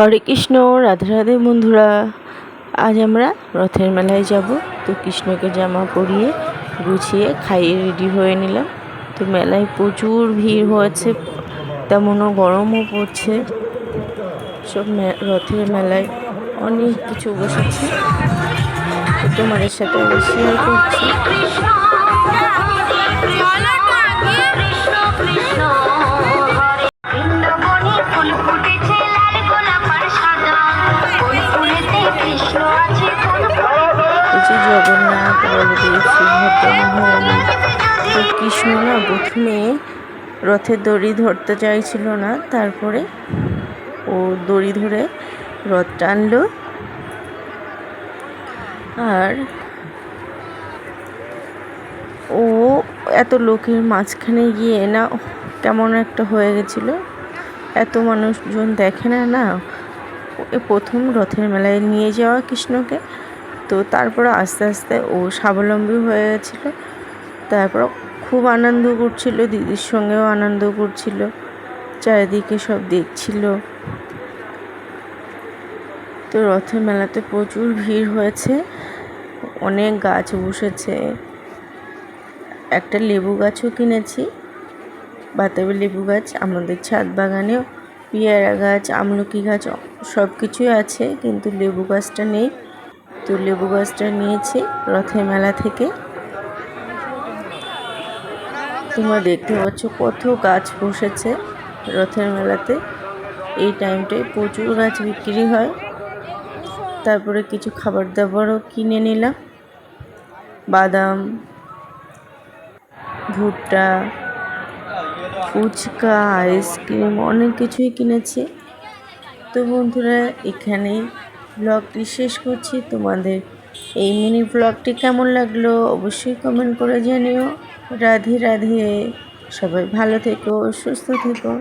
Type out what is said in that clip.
হরে কৃষ্ণ, রাধে রাধে বন্ধুরা। আজ আমরা রথের মেলায় যাব। তো কৃষ্ণকে জামা পরিয়ে, গুছিয়ে খাইয়ে রেডি হয়ে নিলাম। তো মেলায় প্রচুর ভিড় হয়েছে, তেমনও গরমও পড়ছে। সব রথের মেলায় অনেক কিছু বসেছে। তোমাদের সাথে শেয়ার করছি। যে জগন্নাথ বলদেব সুভদ্রা তো কৃষ্ণ না প্রথমে রথের দড়ি ধরতে চাইছিল না, তারপরে ও দড়ি ধরে রথ টানল। আর ও এত লোকের মাঝখানে গিয়ে না কেমন একটা হয়ে গেছিল। এত মানুষজন দেখে না না প্রথম রথের মেলায় নিয়ে যাওয়া কৃষ্ণকে। তো তারপরে আস্তে আস্তে ও স্বাবলম্বী হয়ে গেছিল তারপর খুব আনন্দ করছিল, দিদির সঙ্গেও আনন্দ করছিল, চারিদিকে সব দেখছিল। তো রথের মেলাতে প্রচুর ভিড় হয়েছে, অনেক গাছ বসেছে। একটা লেবু গাছও কিনেছি, বাতাবি লেবু গাছ, আমাদের ছাদ বাগানেও পেয়ারা গাছ, আমলকি গাছ সব কিছুই আছে, কিন্তু লেবু গাছটা নেই। তো লেবু গাছটা নিয়েছি রথের মেলা থেকে। তোমরা দেখতে পাচ্ছ কত গাছ বসেছে রথের মেলাতে। এই টাইমটায় প্রচুর গাছ বিক্রি হয়। তারপরে কিছু খাবার দাবারও কিনে নিলাম। বাদাম, ভুট্টা, ফুচকা আইসক্রিম অনেক কিছুই কিনেছি। তো বন্ধুরা, এখানেই ব্লগটি শেষ করছি। তোমাদের এই মিনি ব্লগটি কেমন লাগল অবশ্যই কমেন্ট করে জানিও। রাধে রাধে। সবাই ভালো থেকো, সুস্থ থেকো।